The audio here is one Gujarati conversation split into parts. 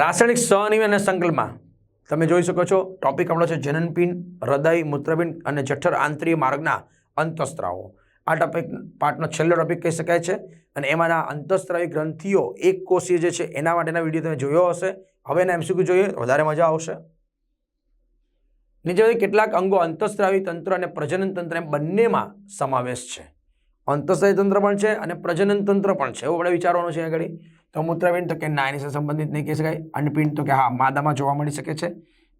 રાસાયણિક સહનિયમ અને સંકલ્પમાં તમે જોઈ શકો છો ટોપિક આપણો છે જનનપિંડ હૃદય, મૂત્રપિંડ અને જઠર આંતરીય માર્ગના અંતસ્ત્રાવો. આ ટોપિક પાર્ટનો છેલ્લો ટોપિક કહી શકાય છે અને એમાંના અંતસ્ત્રાવી ગ્રંથિઓ એક કોષીય જે છે એના માટેના વીડિયો તમે જોયો હશે. હવે એના એમસીક્યુ જોઈએ, વધારે મજા આવશે. નીચે કેટલાક અંગો અંતસ્ત્રાવી તંત્ર અને પ્રજનન તંત્ર બંનેમાં સમાવેશ છે. અંતસ્ત્રાવી તંત્ર પણ છે અને પ્રજનન તંત્ર પણ છે. એવું આપણે વિચારવાનું છે આગળ. તો મૂત્રપિંડ તો કે ના એની સાથે સંબંધિત નહીં કહી શકાય. અંડપિંડ તો કે હા, માદામાં જોવા મળી શકે છે.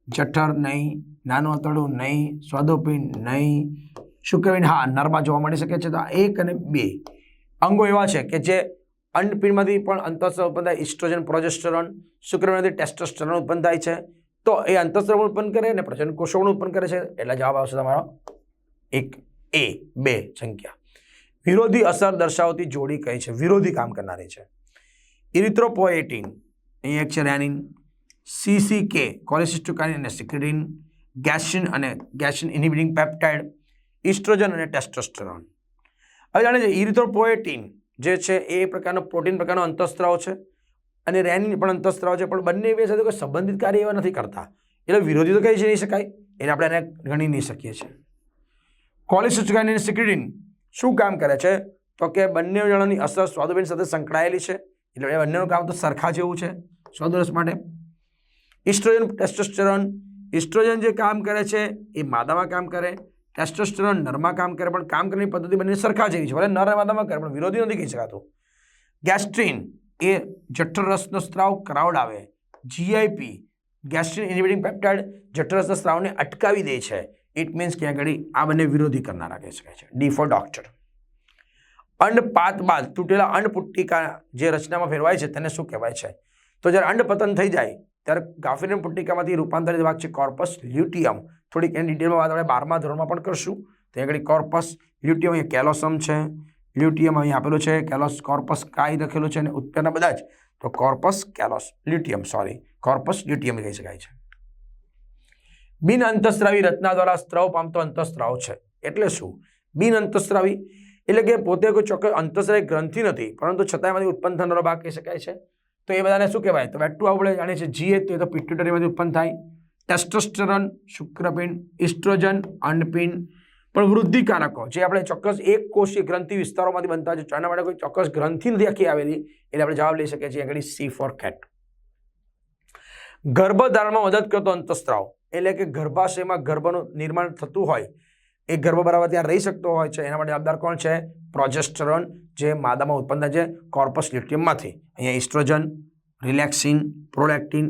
જઠર નહીં, નાનું આંતરડું નહીં, સ્વાદુપિંડ નહીં. શુક્રપિંડ હા, નરમાં જોવા મળી શકે છે. તો એક અને બે અંગો એવા છે કે જે અંડપિંડમાંથી પણ અંતસ્ત્રાવ ઉત્પન્ન થાય. ઇસ્ટ્રોજન, પ્રોજેસ્ટરોન શુક્રપિંડમાંથી ટેસ્ટોસ્ટરોન ઉત્પન્ન થાય છે. તો એ અંતસ્ત્રાવ ઉત્પન્ન કરે અને પ્રજન કોષો ઉત્પન્ન કરે છે. એટલે જવાબ આવશે તમારો એક, એ, બે સંખ્યા. વિરોધી અસર દર્શાવતી જોડી કઈ છે? વિરોધી કામ કરનારી છે. ઇરિથ્રોપોએટિન અહીં એક છે રેનિન સીસીકે કોલેસિસ્ટોકાઇન અને સિક્રિડિન ગેસિન અને ગેસિન ઇનિબિટિંગ પેપ્ટાઇડ ઇસ્ટ્રોજન અને ટેસ્ટોસ્ટેરોન હવે જાણે છે ઇરિથ્રોપોએટિન જે છે એ પ્રકારનો પ્રોટીન પ્રકારનો અંતસ્ત્રાવ છે અને રેનિન પણ અંતસ્ત્રાવ છે, પણ બંને બે સાથે કોઈ સંબંધિત કાર્ય એવા નથી કરતા. એટલે વિરોધી તો કહી નહીં શકાય એટલે આપણે એને ગણી નહીં શકીએ છીએ. કોલેસિસ્ટોકાઇન અને સિક્રિડિન શું કામ કરે છે? તો કે બંને જણાની અસર સ્વાદુબેન સાથે સંકળાયેલી છે. એટલે એ બંનેનું કામ તો સરખા જેવું છે. સ્વાદરસ માટે. Oestrogen, testosterone. ઇસ્ટ્રોજન જે કામ કરે છે, એ માદામાં કામ કરે. ટેસ્ટોસ્ટેરોન નરમાં કામ કરે, પણ કામ કરવાની પદ્ધતિ બંને સરખા જેવી છે. ભલે નર માદામાં કરે, પણ વિરોધી નથી કહી શકાતું. ગેસ્ટ્રીન એ જઠરરસનો સ્ત્રાવ કરાવડાવે જીઆઈપી ગેસ્ટ્રીન ઇનિબિટિંગ પેપ્ટાઇડ જઠરરસના સ્ત્રાવને અટકાવી દે છે. ઇટ મીન્સ કે આગળ આ બંને વિરોધી કરનારા કહી શકાય છે. ડી ફોર ડોક્ટર અંડપાત બાદ તૂટેલા અંડપુટ્ટિકા જે રચનામાં ફેરવાય છે તેને શું કહેવાય છે? તો જ્યારે અંડપતન થઈ જાય, ત્યારે ગાફિલિન પુટ્ટિકામાંથી રૂપાંતરિત ભાગ છે કોર્પસ લ્યુટિયમ. થોડીક એની ડિટેલમાં વાત આપણે બારમા ધોરણમાં પણ કરશું. ત્યાં આગળ કોર્પસ લ્યુટિયમ અહીંયા કેલોસમ છે. લ્યુટિયમ અહીં આપેલું છે. કેલોસ કોર્પસ કાઈ લખેલું છે અને ઉત્પન્ન બધા જ. તો corpus callosum luteum sorry corpus luteum કહી શકાય છે. બિન અંતસ્ત્રાવી રચના દ્વારા સ્ત્રાવ પામતો અંતસ્ત્રાવ છે. એટલે શું? બિન અંતસ્ત્રાવી એટલે કે પોતે કોઈ ચોક્કસ અંતસ્ત્રાવી ગ્રંથિ નથી, પરંતુ છતાં એમાંથી ઉત્પન્ન થનારો ભાગ કહી શકાય છે. તો એ બધાને શું કહેવાય? તો વેટું આપણે જાણીએ છીએ જીએ, તો એ તો પિટ્યુટરીમાંથી ઉત્પન્ન થાય. ટેસ્ટોસ્ટેરોન, શુક્રપિંડ, ઇસ્ટ્રોજન અંડપિંડ પણ વૃદ્ધિકારકો, જે આપણે ચોક્કસ એક કોષીય ગ્રંથિ વિસ્તારોમાંથી બનતા છે એના માટે કોઈ ચોક્કસ ગ્રંથિ નથી આખી આવેલી એટલે આપણે જવાબ લઈ શકીએ છીએ આગળ સી ફોર કેટ. ગર્ભધારણમાં મદદ કરતો અંતસ્ત્રાવ, એટલે કે ગર્ભાશયમાં ગર્ભનું નિર્માણ થતું હોય એ ગર્ભ બરાબર ત્યાં રહી શકતો હોય છે. એના માટે જવાબદાર કોણ છે? પ્રોજેસ્ટરોન, જે માદામાં ઉત્પન્ન થાય છે કોર્પસ લ્યુટિયમમાંથી અહીંયા ઇસ્ટ્રોજન, રિલેક્સિન પ્રોલેક્ટિન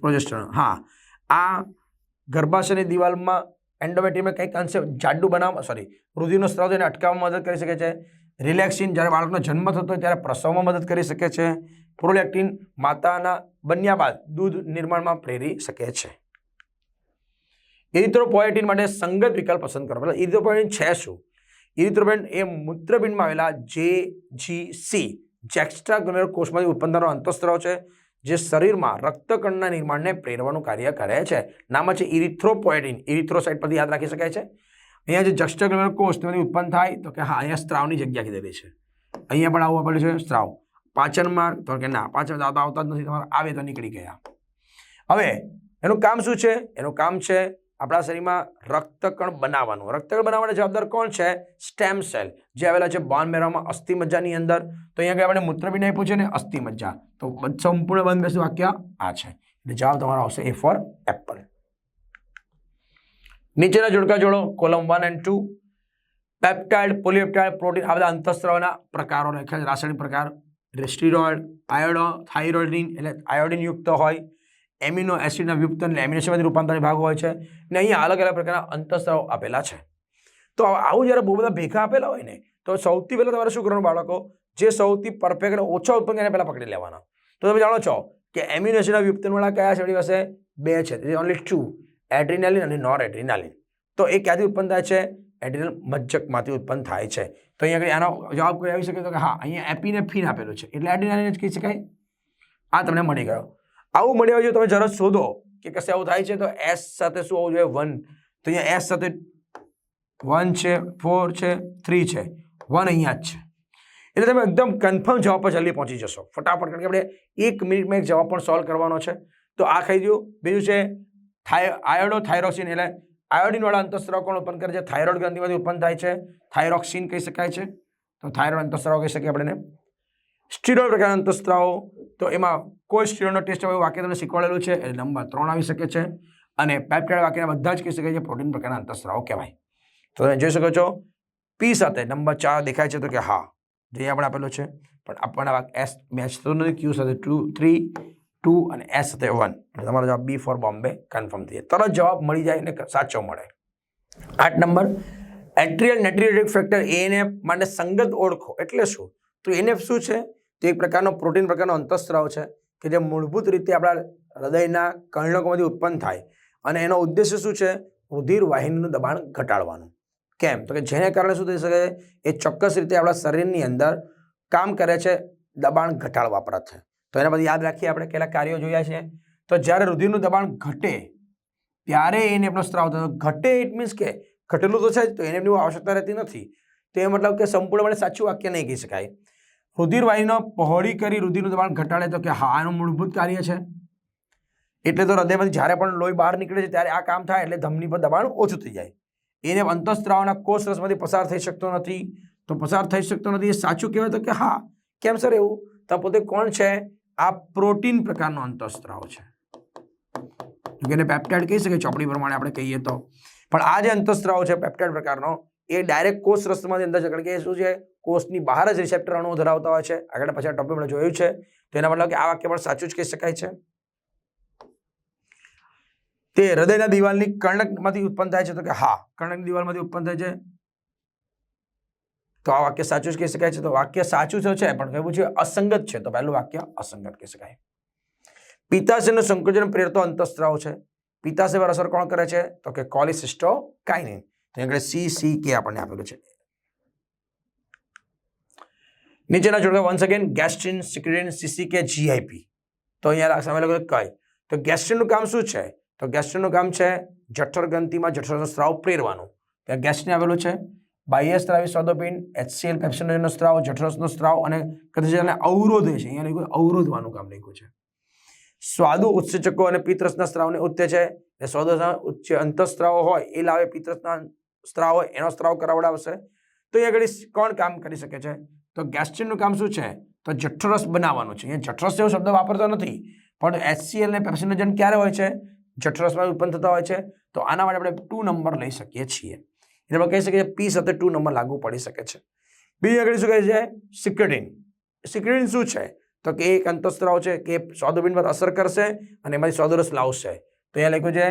પ્રોજેસ્ટરોન. હા, આ ગર્ભાશયની દિવાલમાં એન્ડોમેટ્રિયમ કંઈક અંશે જાડું બનાવવા સોરી રુધિરનો સ્ત્રાવ એને અટકાવવામાં મદદ કરી શકે છે. રિલેક્સિન જ્યારે બાળકનો જન્મ થતો હોય ત્યારે પ્રસવમાં મદદ કરી શકે છે. પ્રોલેક્ટિન માતાના બન્યા બાદ દૂધ નિર્માણમાં પ્રેરી શકે છે. ઇરિથ્રોપોએટિન માટે સંગત વિકલ્પ પસંદ કરો. મતલબ ઇરિથ્રોપોએટિન છે શું? ઇરિથ્રોપોએટિન એ મૂત્રપિંડમાં આવેલા જે જી સી જેક્સ્ટ્રા ગ્લોમેરુલર કોષમાંથી ઉત્પન્ન થનારો અંતઃસ્ત્રાવ છે, જે શરીરમાં રક્તકણના નિર્માણને પ્રેરવાનું કાર્ય કરે છે. નામ છે ઇરિથ્રોપોએટિન ઇરિથ્રોસાઇટ પરથી યાદ રાખી શકાય છે. અહીંયા જે જક્સ્ટ્રા ગ્લોમેરુલર કોષ તેમાંથી ઉત્પન્ન થાય, તો કે હા, અહીંયા સ્ત્રાવની જગ્યા કીધેલી છે. અહીંયા પણ આવું આપેલું છે, સ્ત્રાવ. પાચનમાં તો કે ના, પાચન આવતા આવતા જ નથી, તમારે આવે તો નીકળી ગયા. હવે, એનું કામ શું છે? એનું કામ છે આપણા શરીરમાં રક્તકણ બનાવવાનું. રક્તકણ બનાવવાના જવાબદાર કોણ છે? Stem cell. જે આવેલા છે બોન મેરામાં અસ્થિ મજ્જાની અંદર. તો અહીંયા આગળ આપણે મૂત્રપિંડ આપ્યું છે ને અસ્થિ મજ્જા. તો સંપૂર્ણ બંધ બેસું વાક્ય આ છે. એટલે જવાબ તમારો આવશે એ ફોર એપલ નીચેના જોડકા જોડો column one and two peptide polypeptide protein આ બધા અંતસ્ત્રાવના પ્રકારો રાખ્યા રાસાયણિક પ્રકાર. રેસ્ટીરોઇડ આયોડો થાઇરોઇડિન એટલે આયોડિન યુક્ત હોય. એમિનો એસિડના યુક્ત એમિનેશનમાંથી એમિનો રૂપાંતરિત ભાગ હોય છે ને અહીંયા અલગ અલગ પ્રકારના અંતસ્ત્રાવ આપેલા છે. તો આવું જ્યારે બહુ બધા ભેગા આપેલા હોય ને, તો સૌથી પહેલાં તમારે શું કરવાનું બાળકો? જે સૌથી પરફેક્ટ ઓછા ઉત્પન્ન એને પહેલાં પકડી લેવાના. તો તમે જાણો છો કે એમિનો એસિડના યુક્તનવાળા કયા છે? આપણી પાસે બે છે. ઓનલી ટુ એડ્રિનાલિન અને નોર એડ્રિનાલિન તો એ ક્યાંથી ઉત્પન્ન થાય છે? એડ્રિનલ મજ્જકમાંથી ઉત્પન્ન થાય છે. તો અહીંયા આગળ આનો જવાબ કોઈ આવી શકે તો કે હા, અહીંયા એપીને ફીન આપેલું છે. એટલે એડ્રિનાલિન જ કહી શકાય. આ તમને મળી ગયો. આવું મળ્યા જો તમે જરા શોધો કે કશે આવું થાય છે તો એસ સાથે શું હોવું જોઈએ? વન તો અહીંયા એસ સાથે વન છે ફોર છે થ્રી છે. વન અહીંયા જ છે. એટલે તમે એકદમ કન્ફર્મ જવાબ પર જલ્દી પહોંચી જશો. ફટાફટ, કારણ કે આપણે એક મિનિટમાં એક જવાબ પણ સોલ્વ કરવાનો છે. તો આ ખાઈ ગયું બીજું છે, થાય આયોડો થાઇરોક્સિન એટલે આયોડિનવાળા અંતસ્ત્રાવ કોણ ઉત્પન્ન કરે છે. થાઇરોઇડ ગ્રંથિમાંથી ઉત્પન્ન થાય છે. થાઇરોક્સિન કહી શકાય છે. તો થાઇરોઇડ અંતસ્ત્રાવ કહી શકીએ આપણે સ્ટીરોઇડ પ્રકારના અંતસ્ત્રાવો. તો એમાં કોઈ સ્ટીરોઇડનો ટેસ્ટ એવું વાક્ય તમને શીખવાડેલું છે, એટલે નંબર ત્રણ આવી શકે છે. અને પેપ્ટાઇડ વાક્યના બધા જ કહી શકે છે, પ્રોટીન પ્રકારના અંતસ્ત્રાવો કહેવાય. તો તમે જોઈ શકો છો, પી સાથે નંબર ચાર દેખાય છે તો કે હા, જે આપણે આપેલો છે. પણ આપણને એસ મેચ થતું નથી, ક્યુ સાથે ટુ, થ્રી, ટુ અને એસ સાથે વન. તમારો જવાબ બી ફોર બોમ્બે કન્ફર્મ થઈ જાય તરત જવાબ મળી જાય અને સાચો મળે. આઠ નંબર, એટ્રિયલ નેટ્રિયોટિક ફેક્ટર એએનએફ માટે સંગત ઓળખો. એટલે શું? તો એનએફ શું છે? તે એક પ્રકારનો પ્રોટીન પ્રકારનો અંતસ્ત્રાવ છે. કે જે મૂળભૂત રીતે આપણા હૃદયના કર્ણકોમાંથી ઉત્પન્ન થાય. અને એનો ઉદ્દેશ્ય શું છે? રુધિર વાહિનીનું દબાણ ઘટાડવાનું. કેમ? તો કે જેને કારણે શું થઈ શકે? એ ચોક્કસ રીતે આપણા શરીરની અંદર કામ કરે છે, દબાણ ઘટાડવા પ્રત્યે તો એના પછી યાદ રાખીએ આપણે કેટલા કાર્યો જોયા છે. તો જ્યારે રુધિરનું દબાણ ઘટે, ત્યારે એને એમનો સ્ત્રાવ થતો. ઘટે ઇટ મીન્સ કે ઘટેલું તો છે જ, તો એનએફની આવશ્યકતા રહેતી નથી. તો એ મતલબ કે સંપૂર્ણપણે સાચું વાક્ય નહીં કહી શકાય. રુધિર વાહિનીનો પહોળી કરી રુધિરનું દબાણ ઘટાડે તો કે હા, આનું મૂળભૂત કાર્ય છે. એટલે તો હૃદયમાંથી જ્યારે પણ લોહી બહાર નીકળે છે ત્યારે આ કામ થાય એટલે ધમની પર દબાણ ઓછું થઈ જાય. એને અંતઃસ્ત્રાવના કોષ રસમાંથી પસાર થઈ શકતો નથી. તો પસાર થઈ શકતો નથી એ સાચું કહેવાય તો કે હા, કેમ સર એવું? તો પોતે કોણ છે? આ પ્રોટીન પ્રકારનો અંતઃસ્ત્રાવ છે. એને પેપ્ટાઇડ કહી શકે ચોપડી પ્રમાણે આપણે કહીએ તો. પણ આ જે અંતઃસ્ત્રાવ છે પેપ્ટાઇડ પ્રકારનો, એ ડાયરેક્ટ કોષ રસ્તમાંથી અંદર છે કારણ કે એ શું છે? કોષની બહાર જ રિસેપ્ટર અણુઓ ધરાવતા હોય છે. આગળ પછી આ ટોપિક જોયું છે. તો એના મતલબ કે આ વાક્ય પણ સાચું જ કહી શકાય છે. તે હૃદયના દિવાલની કર્ણકમાંથી ઉત્પન્ન થાય છે તો કે હા, કર્ણકની દિવાલમાંથી ઉત્પન્ન થાય છે. તો આ વાક્ય સાચું જ કહી શકાય છે. તો વાક્ય સાચું તો છે, પણ કહેવું છે અસંગત છે. તો પહેલું વાક્ય અસંગત કહી શકાય. પિત્તાશયનું સંકોચન પ્રેરતો અંતસ્ત્રાવ છે. પિત્તાશય પર અસર કોણ કરે છે? તો કે કોલિસિસ્ટો કાઇનિન તો આગળ સી સી કે આપણને આપેલું છે. નીચેના જોડકા once again gastrin secretin CC કે જીઆઈપી તો અહીંયા સામે લોકો કઈ તો ગેસ્ટ્રિનનું કામ શું છે? તો ગેસ્ટ્રિનનું કામ છે જઠર ગ્રંથિમાં જઠરનો સ્ત્રાવ પ્રેરવાનું. ત્યાં ગેસ્ટ્રિન આવેલું છે. બાહ્ય સ્ત્રાવી સ્વાદોપિંડ એચસીએલ પેપ્સિનોજનનો સ્ત્રાવ જઠરસનો સ્ત્રાવ અને કદાચને અવરોધે છે અહીંયા લખ્યું અવરોધવાનું કામ લખ્યું છે. સ્વાદુ ઉત્સેચકો અને પિત્તરસના સ્ત્રાવને ઉત્તે છે. એ સ્વાદુના ઉચ્ચ અંતઃસ્ત્રાવો હોય, એ લાવે પિત્તરસના સ્ત્રાવ હોય, એનો સ્ત્રાવ કરાવડાવશે. તો અહીંયા આગળ કોણ કામ કરી શકે છે? તો ગેસ્ટ્રિનનું કામ શું છે? તો જઠરસ બનાવવાનું છે. અહીંયા જઠરસ જેવો શબ્દ વાપરતો નથી, પણ એચસીએલ અને પેપ્સિનોજન ક્યારે હોય છે? જઠરસમાં ઉત્પન્ન થતા હોય છે. તો આના માટે આપણે ટુ નંબર લઈ શકીએ છીએ. એટલે આપણે કહી શકીએ પી સાથે ટુ નંબર લાગુ પડી શકે છે. બીજી આગળ શું કહે છે? સિક્રેટિન સિક્રેટિન શું છે? તો કે એક અંતસ્ત્રાવ છે કે સ્વાદુપિંડ પર અસર કરશે અને એમાંથી સ્વાદુરસ લાવશે. તો અહીંયા લખ્યું છે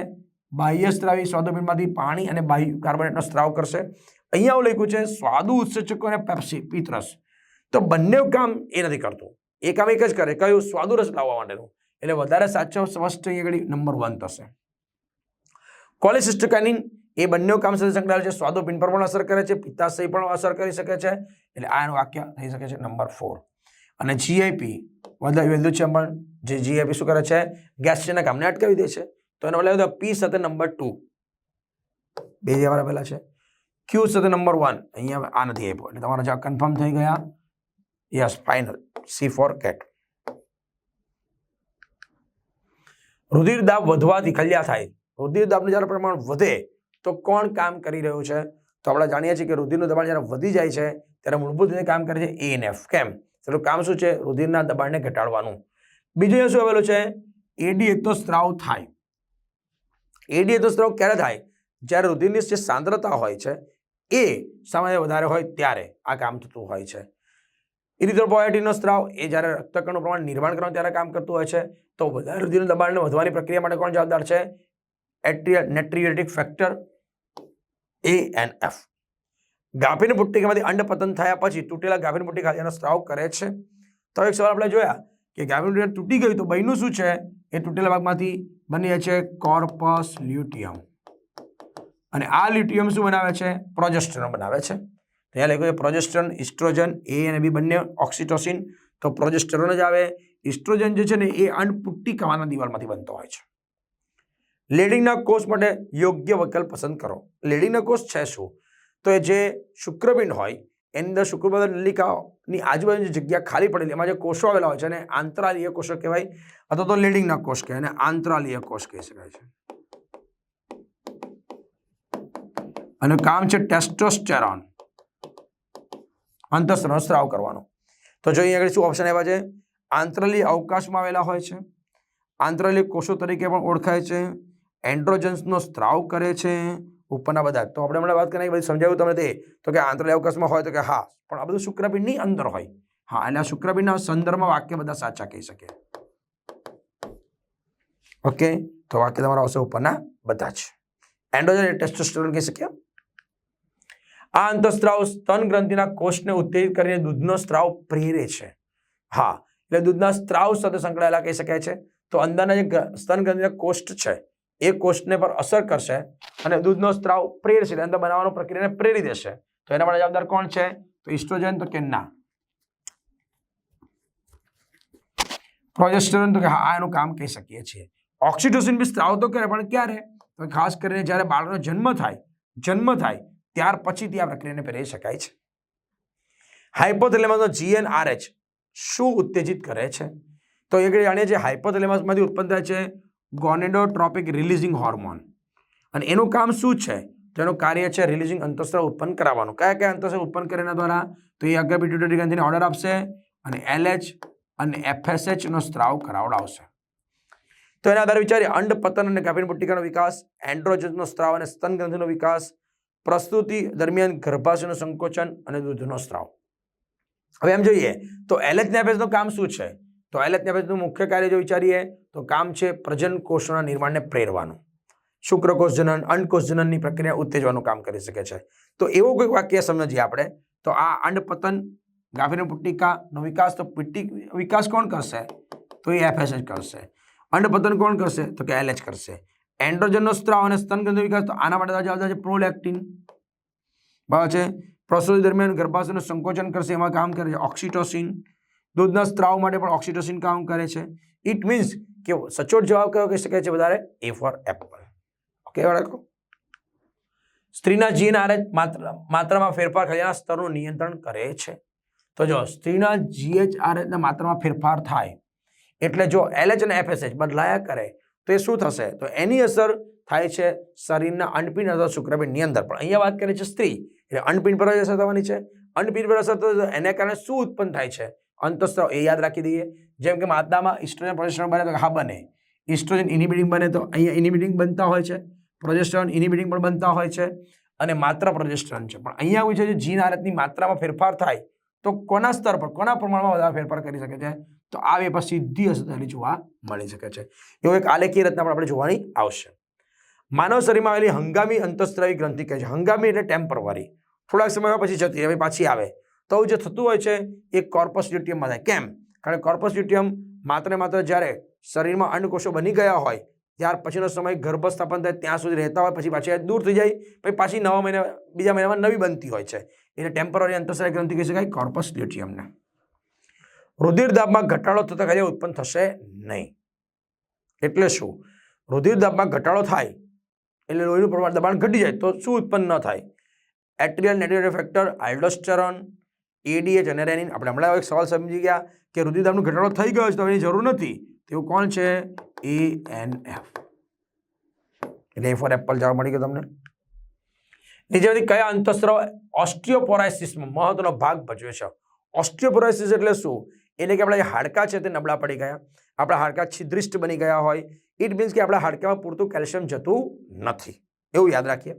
બાહ્ય સ્ત્રાવી સ્વાદુપિંડમાંથી પાણી અને બાહ્ય કાર્બોનેટનો સ્ત્રાવ કરશે. અહીંયા આવું લખ્યું છે, સ્વાદુ ઉત્સેચકો અને પેપ્સી પિત્તરસ તો બંને કામ એ નથી કરતું. એ કામ એક જ કરે, કયું? સ્વાદુરસ લાવવા માટેનું. એટલે વધારે સાચો સ્પષ્ટ અહીંયા નંબર વન થશે. કોલેસિસ્ટકાનિન એ બંને કામ સાથે સંકળાયેલ છે. સ્વાદુપિંડ પર પણ અસર કરે છે, પિત્તાશય પણ અસર કરી શકે છે. એટલે આ એનું વાક્ય થઈ શકે છે નંબર ફોર અને જીઆઈપી વધારે વહેલું છે પણ જે જીઆઈપી શું કરે છે? ગેસ્ટ્રીના કામને અટકાવી દે છે. તો એનો મતલબ પી સાથે નંબર ટુ બે જે આપેલા છે. ક્યુ સાથે નંબર વન અહીંયા આ નથી આપ્યો. એટલે તમારા જવાબ કન્ફર્મ થઈ ગયા. Yes final C for cat રુધિર દાબ વધવાથી ખલ્યા થાય. રુધિર દાબનું જ્યારે પ્રમાણ વધે, તો કોણ કામ કરી રહ્યું છે? તો આપણે જાણીએ છીએ કે રુધિરનું દબાણ જ્યારે વધી જાય છે, ત્યારે મૂળભૂત રીતે કામ કરે છે એએનએફ કેમ? તેનું કામ શું છે? રુધિરના દબાણને ઘટાડવાનું. બીજું એ શું આવેલું છે? એડી તો સ્ત્રાવ થાય. એડી તો સ્ત્રાવ ક્યારે થાય? જ્યારે રુધિરની જે સાંદ્રતા હોય છે, એ સામાન્ય વધારે હોય ત્યારે આ કામ થતું હોય છે. ઇરિથ્રોપોએટીનનો સ્ત્રાવ એ જ્યારે રક્તકણનું પ્રમાણ નિર્માણ કરવાનું ત્યારે કામ કરતું હોય છે, તો વધારે રુધિરનું દબાણને વધવાની પ્રક્રિયા માટે કોણ જવાબદાર છે? Atrial, natriuretic factor A N F ગાભીની પુટ્ટિકામાંથી અંડ પતન થયા પછી તૂટેલા ગાભીની પુટ્ટી ખાલી એનો સ્ત્રાવ કરે છે. તો એક સવાલ આપણે જોયા કે ગાભીની પુટ્ટી તૂટી ગયું તો બહેનું શું છે? એ તૂટેલા ભાગમાંથી બની જાય છે કોર્પસ લ્યુટિયમ. અને આ લ્યુટિયમ શું બનાવે છે? પ્રોજેસ્ટ્રોન બનાવે છે. ત્યાં લખ્યું છે પ્રોજેસ્ટરોન ઇસ્ટ્રોજન, એ અને બી બંને ઓક્સિટોસિન. તો પ્રોજેસ્ટરોન જ આવે. ઇસ્ટ્રોજન જે છે ને, એ અંડ પુટ્ટી કવાના દિવાલમાંથી બનતો હોય છે. લેડિંગના કોષ માટે યોગ્ય વિકલ્પ પસંદ કરો. લેડિંગના કોષ છે શું? તો એ જે શુક્રપિંડ હોય, એની અંદર શુક્રપાદ નલિકાની આજુબાજુની જગ્યા ખાલી પડેલી, એમાં જે કોષો આવેલા હોય છે અને આંતરાલીય કોષો કહેવાય, અથવા તો લીડિંગના કોષ કહેવાય અને આંતરાલીય કોષ કહી શકાય છે. અને કામ છે ટેસ્ટોસ્ટેરોન. અંતસ્ત્રાવ સ્ત્રાવ કરવાનો. તો જો અહીં આગળ શું ઓપ્શન આવ્યા છે? આંતરલી અવકાશમાં આવેલા હોય છે. આંતરલી કોષો તરીકે પણ ઓળખાય છે. એન્ડ્રોજન્સનો સ્ત્રાવ કરે છે. ઉપરના બધા. તો આપણે હમણાં વાત કરીએ બધી સમજાવ્યું તમને તે? તો કે આંતરલી અવકાશમાં હોય તો કે હા, પણ આ બધું શુક્રપિંડની અંદર હોય. હા, એટલે આ શુક્રપિંડના સંદર્ભમાં વાક્ય બધા સાચા કહી શકે. ઓકે? તો વાક્ય તમારા આવશે ઉપરના બધા જ. એન્ડ્રોજન એ ટેસ્ટોસ્ટેરોન કહી શકીએ? આ અંતઃસ્ત્રાવ સ્તન ગ્રંથિના કોષને ઉત્તેજિત કરીને દૂધનો સ્ત્રાવ પ્રેરે છે. હા, એટલે દૂધના સ્ત્રાવ સાથે સંકળાયેલા કહી શકાય છે. તો અંદરના જે સ્તન ગ્રંથિના કોષ્ઠ છે, એ કોષ્ઠને પર અસર કરશે અને દૂધનો સ્ત્રાવ પ્રેરશે અંદર બનાવવાનો પ્રક્રિયાને પ્રેરી દેશે. તો એના માટે જવાબદાર કોણ છે? તો ઇસ્ટ્રોજન, તો કે ના? પ્રોજેસ્ટરન, તો કે હા એનું કામ કહી શકીએ છીએ. ઓક્સિટોસિન બી સ્ત્રાવ તો કરે, પણ ક્યારે? ખાસ કરીને જ્યારે બાળકનો જન્મ થાય જન્મ થાય ત્યાર પછીથી આ પ્રક્રિયાને પહેરી શકાય છે. હાઇપોથેલેમસનો જીએનઆરએચ શું ઉત્તેજિત કરે છે? તો એ જાણીએ છીએ હાઇપોથેલેમસમાંથી ઉત્પન્ન થાય છે ગોનેડોટ્રોપિક રિલીઝિંગ હોર્મોન અને એનું કામ શું છે? તેનું કાર્ય છે રિલીઝિંગ અંતસ્ત્રાવ ઉત્પન્ન કરાવવાનું. કયા કયા અંતસ્ત્રાવ ઉત્પન્ન કરે દ્વારા? તો એ અગ્ર પિટ્યુટરી ગ્રંથિને ઓર્ડર આપશે અને એલએચ અને એફએસએચનો સ્ત્રાવ કરાવડાવશે. તો એના આધારે વિચારીએ અંડ પતન અને ગાભીન પુટ્ટિકાનો વિકાસ એન્ડ્રોજનનો સ્ત્રાવ અને સ્તન ગ્રંથિનો વિકાસ પ્રસ્તુતિ દરમિયાન ગર્ભાશયનું સંકોચન અને દૂધનો સ્ત્રાવ. હવે એમ જોઈએ, તો એલેચ નેફેસનું કામ શું છે? તો એલએચ નેફેસનું મુખ્ય કાર્ય જો વિચારીએ, તો કામ છે પ્રજન કોષોના નિર્માણને પ્રેરવાનું. શુક્રકોષ જનન અંડકોષ જનનની પ્રક્રિયા ઉત્તેજવાનું કામ કરી શકે છે. તો એવું કોઈ વાક્ય સમજીએ આપણે, તો આ અંડ પતન ગાભીન પુટ્ટિકાનો વિકાસ, તો પુટ્ટી, વિકાસ કોણ કરશે? તો એ એફએસએચ કરશે. અંડ પતન કોણ કરશે? તો કે એલએચ કરશે. એન્ડ્રોજનનો સ્ત્રાવ અને સ્તન ગ્રંથિ વિકાસ, તો આના માટે જવાબદાર છે પ્રોલેક્ટિન. બરાબર છે? પ્રસૂતિ દરમિયાન ગર્ભાશયનું સંકોચન કરશે, એમાં કામ કરે છે ઓક્સિટોસિન. દૂધના સ્ત્રાવ માટે પણ ઓક્સિટોસિન કામ કરે છે. ઇટ મીન્સ કે સચોટ જવાબ કયો કહી શકાય છે વધારે? એ ફોર એપલ ઓકે બાળકો સ્ત્રીના જીન આરએચ માત્ર, માત્રામાં ફેરફાર ખજાના સ્તરનું નિયંત્રણ કરે છે. તો જો સ્ત્રીના જીએચ આરએચના માત્રામાં ફેરફાર થાય, એટલે જો એલએચ અને એફએસએચ બદલાયા કરે તો શું થશે? તો એની અસર થાય છે શરીરના અંડપિંડ અથવા શુક્રપિંડની અંદર. પણ અહીંયા વાત કરીએ છીએ સ્ત્રી. એટલે અંડપિંડ પર અસર થવાની છે. અંડપિંડ પર અસર થશે એને કારણે શું ઉત્પન્ન થાય છે? અંતસ્ત્રાવ એ યાદ રાખી દઈએ. જેમ કે માતામાં ઇસ્ટ્રોજન, પ્રોજેસ્ટ્રોન બને તો હા બને. ઇસ્ટ્રોજન ઇનિબિટિંગ બને તો અહીંયા ઇનિબિટિંગ બનતા હોય છે. પ્રોજેસ્ટ્રોન ઇનિબિટિંગ પણ બનતા હોય છે. અને માત્ર પ્રોજેસ્ટ્રોન છે. પણ અહીંયા હોય છે જે જીન આરતની માત્રામાં ફેરફાર થાય તો કોના સ્તર પર, કોના પ્રમાણમાં વધારે ફેરફાર કરી શકે છે? તો આ વેપાર સીધી અસર થયેલી જોવા મળી શકે છે. એવું એક આલેખીય રચના પણ આપણે જોવાની આવશે. માનવ શરીરમાં આવેલી હંગામી અંતસ્ત્રાવી ગ્રંથિ કહે છે. હંગામી એટલે ટેમ્પરરી થોડાક સમય પછી જતી હવે પાછી આવે. તો જે થતું હોય છે, એ કોર્પસ લ્યુટિયમમાં થાય. કેમ? કારણ કે કોર્પસ લ્યુટિયમ માત્ર માત્ર જ્યારે શરીરમાં અંડકોષો બની ગયા હોય, ત્યાર પછીનો સમય ગર્ભ સ્થાપન થાય, ત્યાં સુધી રહેતા હોય, પછી પાછી દૂર થઈ જાય, પછી પાછી નવા મહિના, બીજા મહિનામાં નવી બનતી હોય છે. એટલે ટેમ્પરરી અંતસ્ત્રાવી ગ્રંથિ કહી શકાય કોર્પસ લ્યુટિયમને રુધિર દાબમાં ઘટાડો થતા કાર્ય ઉત્પન્ન થશે નહીં. એટલે શું? રુધિર દાબમાં ઘટાડો થાય એટલે લોહીનું પ્રમાણ દબાણ ઘટી જાય તો શું ઉત્પન્ન ન થાય? Atrial native factor aldosterone, ADH અને રેનિન. આપણે હમણાં એક સવાલ સમજી ગયા કે રુધિરદાબનો ઘટાડો થઈ ગયો છે તો એની જરૂર નથી. તેવું કોણ છે? એ એન એફ એટલે એ ફોર એપલ જવાબ મળી ગયો તમને? નીચેથી કયા અંતસ્ત્રાવ ઓસ્ટિયોપોરાઇસિસમાં મહત્વનો ભાગ ભજવે છે. ઓસ્ટિયોપોરાઇસિસ એટલે શું? એટલે કે આપણા જે હાડકાં છે તે નબળા પડી ગયા, આપણા હાડકાં છિદ્રિષ્ટ બની ગયા હોય. ઇટ મીન્સ કે આપણા હાડકામાં પૂરતું કેલ્શિયમ જતું નથી. એવું યાદ રાખીએ.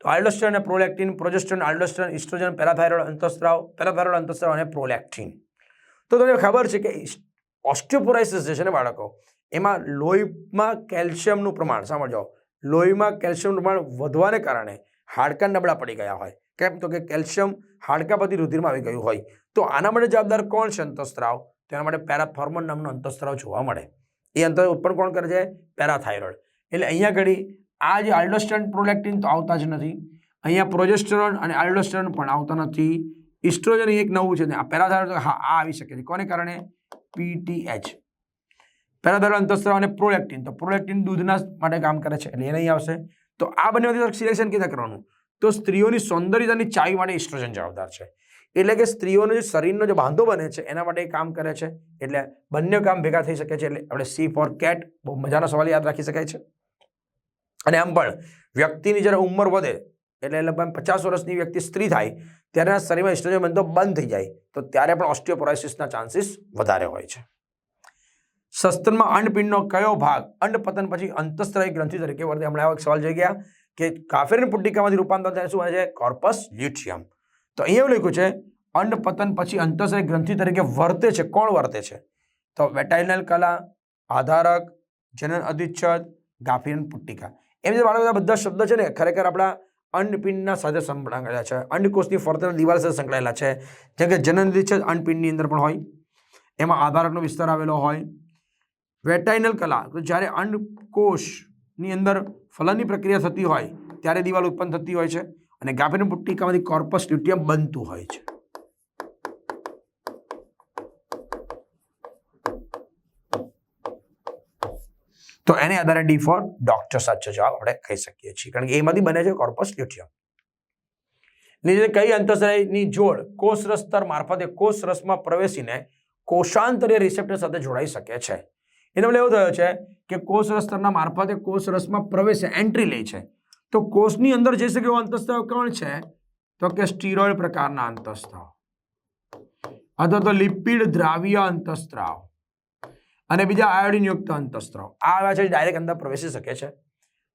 તો આલ્ડોસ્ટન અને પ્રોલેક્ટિન પ્રોજેસ્ટન આલ્ડોસ્ટન ઇસ્ટ્રોજન પેરાથાઇરોડ અંતસ્ત્રાવ પેરાથાઇરોડ અંતસ્ત્રાવ અને પ્રોલેક્ટિન તો તમને ખબર છે કે ઓસ્ટિયોપોરાઇસિસ જે છે ને બાળકો, એમાં લોહીમાં કેલ્શિયમનું પ્રમાણ, સાંભળજો. લોહીમાં કેલ્શિયમનું પ્રમાણ વધવાને કારણે હાડકાં નબળા પડી ગયા હોય. કેમ? તો કે કેલ્શિયમ હાડકા પરથી રુધિરમાં આવી ગયું હોય. તો આના માટે જવાબદાર કોણ છે અંતસ્ત્રાવ? તેના માટે પેરાથોર્મોન નામનો અંતસ્ત્રાવ જોવા મળે. એ અંતર ઉત્પન્ન કોણ કરે છે? પેરાથાઇરોઇડ એટલે અહીંયા ઘડી આ જે આલ્ડોસ્ટન પ્રોલેક્ટિન તો આવતા જ નથી. અહીંયા પ્રોજેસ્ટરોન અને આલ્ડોસ્ટેરોન પણ આવતા નથી. ઇસ્ટ્રોજન એક નવું છે ને, આ પેરાથાઇરોઇડ હા, આ આવી શકે છે. કોને કારણે? પીટીએચ પેરાથાઇરોઇડ અંતસ્ત્રાવ અને પ્રોલેક્ટિન. તો પ્રોલેક્ટિન દૂધના માટે કામ કરે છે, એટલે એ નહીં આવશે. તો આ બંનેમાંથી સિલેક્શન કીધા કરવાનું? તો સ્ત્રીઓની સૌંદર્યતાની ચાવી માટે ઇસ્ટ્રોજન જવાબદાર છે. એટલે કે સ્ત્રીઓનો જે શરીરનો જે બાંધો બને છે, એના માટે કામ કરે છે. એટલે બંને કામ ભેગા થઈ શકે છે, એટલે આપણે સી ફોર કેટ બહુ મજાનો સવાલ યાદ રાખી શકાય છે. અને આમ પણ વ્યક્તિની જ્યારે ઉંમર વધે, એટલે લગભગ પચાસ વર્ષની વ્યક્તિ સ્ત્રી થાય, ત્યારે એના શરીરમાં ઇસ્ટ્રોજન બંધો બંધ થઈ જાય, તો ત્યારે પણ ઓસ્ટિયોપોરાઇસિસના ચાન્સીસ વધારે હોય છે. સસ્તનમાં અંડપિંડનો કયો ભાગ? અંડપતન પછી અંતસ્ત્રાય ગ્રંથિ તરીકે વર્તે. હમણાં એક સવાલ જોઈ ગયા કે કાફેરની પુટ્ટિકામાંથી રૂપાંતર થાય શું? હોય છે કોર્પસ લ્યુટિયમ. તો અહીંયા એવું લખ્યું છે અંડપતન પછી અંતઃશય ગ્રંથિ તરીકે વર્તે છે. કોણ વર્તે છે? તો વેટાઇનલ કલા, આધારક, જનન અધિચ્છદ ગાફીરન પુટ્ટિકા. એમ જે વાળા બધા બધા શબ્દ છે ને, ખરેખર આપણા અંડપિંડના સાથે સંકળાયેલા છે. અંડકોષની ફરતેના દિવાલ સાથે સંકળાયેલા છે. જેમ કે જનન અધિચ્છદ અંડપિંડની અંદર પણ હોય. એમાં આધારકનો વિસ્તાર આવેલો હોય. વેટાઇનલ કલા, તો જ્યારે અંડકોષની અંદર ફલનની પ્રક્રિયા થતી હોય, ત્યારે દિવાલ ઉત્પન્ન થતી હોય છે. અને ગાભીની પુટ્ટિકામાંથી કોર્પસ લ્યુટિયમ બનતું હોય છે. તો એને આધારે ડી ફોર ડોક્ટર સાચો જવાબ આપણે કહી શકીએ છીએ. કારણ કે એમાંથી બને છે કોર્પસ લ્યુટિયમ. નીચે કઈ અંતઃસ્ત્રાવીની જોડ કોષ રસ્તર મારફતે કોષરસમાં પ્રવેશીને કોષાંતરીય રિસેપ્ટર સાથે જોડાઈ શકે છે. એનો મતલબ એવો થયો છે કે કોષ રસ્તરના મારફતે કોષરસમાં પ્રવેશે એન્ટ્રી લે છે. તો કોષની અંદર જઈ શકે એવો અંતસ્ત્રાવ કોણ છે? તો કે સ્ટીરોઇડ પ્રકારના અંતઃસ્ત્રાવ અથવા તો લિપિડ દ્રાવ્ય અંતઃસ્ત્રાવ. અને બીજા આયોડિનયુક્ત અંતસ્ત્રાવ. આ આવ્યા છે ડાયરેક્ટ અંદર પ્રવેશી શકે છે.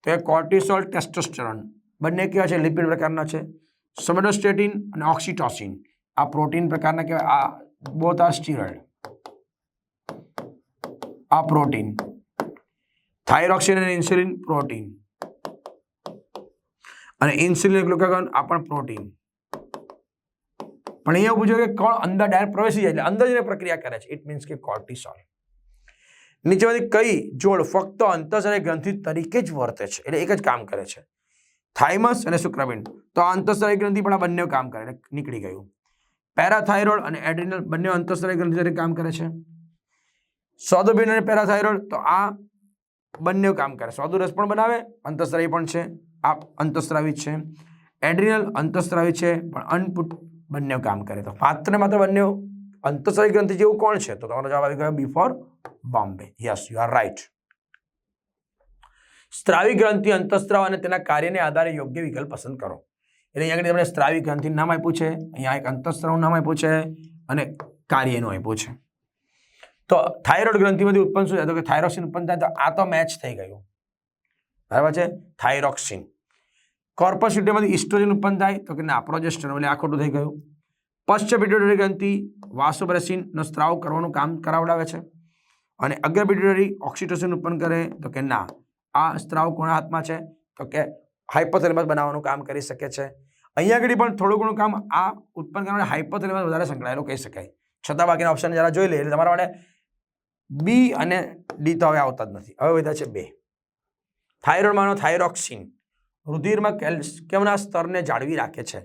તો એ કોર્ટિસોલ ટેસ્ટોસ્ટેરોન બંને કેવા છે? લિપિડ પ્રકારના છે. સમડોસ્ટેટિન અને ઓક્સિટોસિન આ પ્રોટીન પ્રકારના કહેવાય આ બોથ આર સ્ટીરોઇડ આ પ્રોટીન થાઇરોક્સિન અને ઇન્સ્યુલિન પ્રોટીન અને ઇન્સ્યુલિન ગ્લુકાગોન આ પણ પ્રોટીન પણ અહીંયા પૂછ્યું કે કોણ અંદર ડાયરેક્ટ પ્રવેશી જાય એટલે અંદર જઈને પ્રક્રિયા કરે છે. ઇટ મીન્સ કે કોર્ટિસોલ નીચેમાંથી કઈ જોડ ફક્ત અંતઃસ્રાવી ગ્રંથિ તરીકે જ વર્તે છે. એટલે એક જ કામ કરે છે. થાઇમસ અને શુક્રપિંડ તો આ અંતઃસરય ગ્રંથિ પણ આ બંને કામ કરે એટલે નીકળી ગયું. પેરાથાઇરોઇડ અને એડ્રિનલ બંને અંતઃસરય ગ્રંથિ તરીકે કામ કરે છે. સ્વાદુપિંડ અને પેરાથાઇરોઇડ તો આ બંને કામ કરે સ્વાદુરસ પણ બનાવે અંતઃસરય પણ છે. આ અંતઃસ્રાવી છે, એડ્રિનલ અંતઃસ્રાવી છે, પણ અનપુટ બંને કામ કરે. તો માત્ર માત્ર બંને અંતઃસ્રાવી ગ્રંથિ જેવું કોણ છે? તો તમારો જવાબ આવી ગયો B for Bombay yes you are right સ્ત્રાવી ગ્રંથિ અંતઃસ્ત્રાવ અને તેના કાર્યને આધારે યોગ્ય વિકલ્પ પસંદ કરો. એટલે અહીંયા આગળ તમને સ્ત્રાવી ગ્રંથિનું નામ આપ્યું છે, અહીંયા એક અંતઃસ્ત્રાવનું નામ આપ્યું છે અને કાર્યનું આપ્યું છે. તો થાઇરોઇડ ગ્રંથિમાંથી ઉત્પન્ન શું થાય તો કે થાઇરોક્સિન ઉત્પન્ન થાય તો આ તો મેચ થઈ ગયું. બરાબર છે? થાઇરોક્સિન કોર્પસ લ્યુટિયમમાંથી ઇસ્ટ્રોજન ઉત્પન્ન થાય, તો કે ના પ્રોજેસ્ટરોન એટલે આ ખોટું થઈ ગયું. પશ્ચપિટ્યુટરી ગ્રંથિ વાસોબ્રેસિનનો સ્ત્રાવ કરવાનું કામ કરાવડાવે છે. અને અગ્ર પિટ્યુટરી ઓક્સિટોસિન ઉત્પન્ન કરે, તો કે ના, આ સ્ત્રાવ કોના હાથમાં છે? તો કે હાઇપોથેલેમસ બનાવવાનું કામ કરી શકે છે. અહીંયા આગળ પણ થોડું ઘણું કામ આ ઉત્પન્ન કરવા હાઇપોથેલેમસ વધારે સંકળાયેલું કહી શકાય. છતાં બાકીના ઓપ્શન જરા જોઈ લઈએ એટલે તમારા માટે બી અને ડી તો હવે આવતા જ નથી. હવે વધ્યા છે બે. થાઇરોઇડમાંનો થાઇરોક્સિન રુધિરમાં કેલ્શિયમના સ્તરને જાળવી રાખે છે?